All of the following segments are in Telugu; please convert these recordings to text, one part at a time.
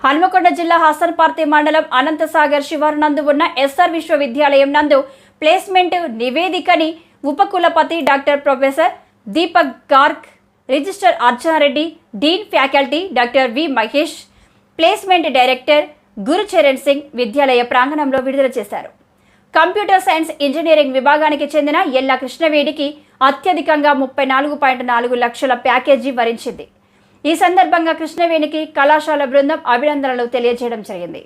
హన్మకొండ జిల్లా హసన్పార్తి మండలం అనంతసాగర్ శివారు నందు ఉన్న ఎస్ఆర్ విశ్వవిద్యాలయం నందు ప్లేస్మెంట్ నివేదికని ఉపకులపతి doctor professor Deepak Garg register Archana Reddy dean faculty doctor V Mahesh placement director Gurucharan Singh విద్యాలయ ప్రాంగణంలో విడుదల చేశారు. కంప్యూటర్ సైన్స్ ఇంజనీరింగ్ విభాగానికి చెందిన ఎల్లా కృష్ణవేడికి అత్యధికంగా ముప్పై నాలుగు పాయింట్ నాలుగు లక్షల ప్యాకేజీ వరించింది. ఈ సందర్భంగా కృష్ణవేణికి కళాశాల బృందం అభినందనలు తెలియజేయడం జరిగింది.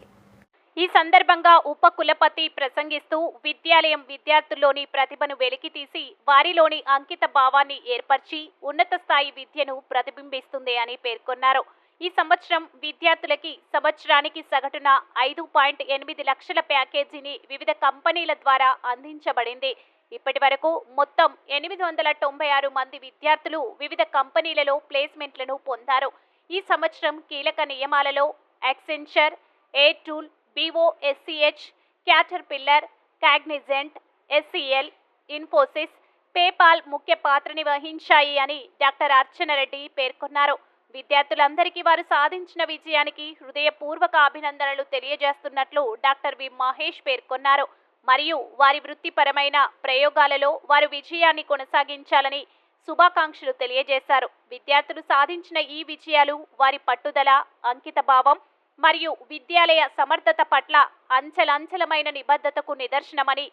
ఈ సందర్భంగా ఉప కులపతి ప్రసంగిస్తూ విద్యాలయం విద్యార్థుల్లోని ప్రతిభను వెలికితీసి వారిలోని అంకిత భావాన్ని ఏర్పరిచి ఉన్నత స్థాయి విద్యను ప్రతిబింబిస్తుంది అని పేర్కొన్నారు. ఈ సంవత్సరం విద్యార్థులకి సంవత్సరానికి సగటున ఐదు పాయింట్ ఎనిమిది లక్షల ప్యాకేజీని వివిధ కంపెనీల ద్వారా అందించబడింది. ఇప్పటి వరకు మొత్తం ఎనిమిది వందల తొంభై ఆరు మంది విద్యార్థులు వివిధ కంపెనీలలో ప్లేస్మెంట్లను పొందారు. ఈ సంవత్సరం కీలక నియమాలలో Accenture A tool Bosch Caterpillar Cognizant SCL Infosys PayPal ముఖ్య పాత్రని వహించాయి అని డాక్టర్ అర్చనరెడ్డి పేర్కొన్నారు. విద్యార్థులందరికీ వారు సాధించిన విజయానికి హృదయపూర్వక అభినందనలు తెలియజేస్తున్నట్లు డాక్టర్ వి మహేష్ పేర్కొన్నారు. మరియు వారి వృత్తిపరమైన ప్రయోగాలలో వారు విజయాన్ని కొనసాగించాలని శుభాకాంక్షలు తెలియజేశారు. విద్యార్థులు సాధించిన ఈ విజయాలు వారి పట్టుదల అంకిత భావం మరియు విద్యాలయ సమర్థత పట్ల అంచెలంచెలమైన నిబద్ధతకు నిదర్శనమని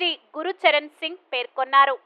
శ్రీ గురుచరణ్ సింగ్ పేర్కొన్నారు.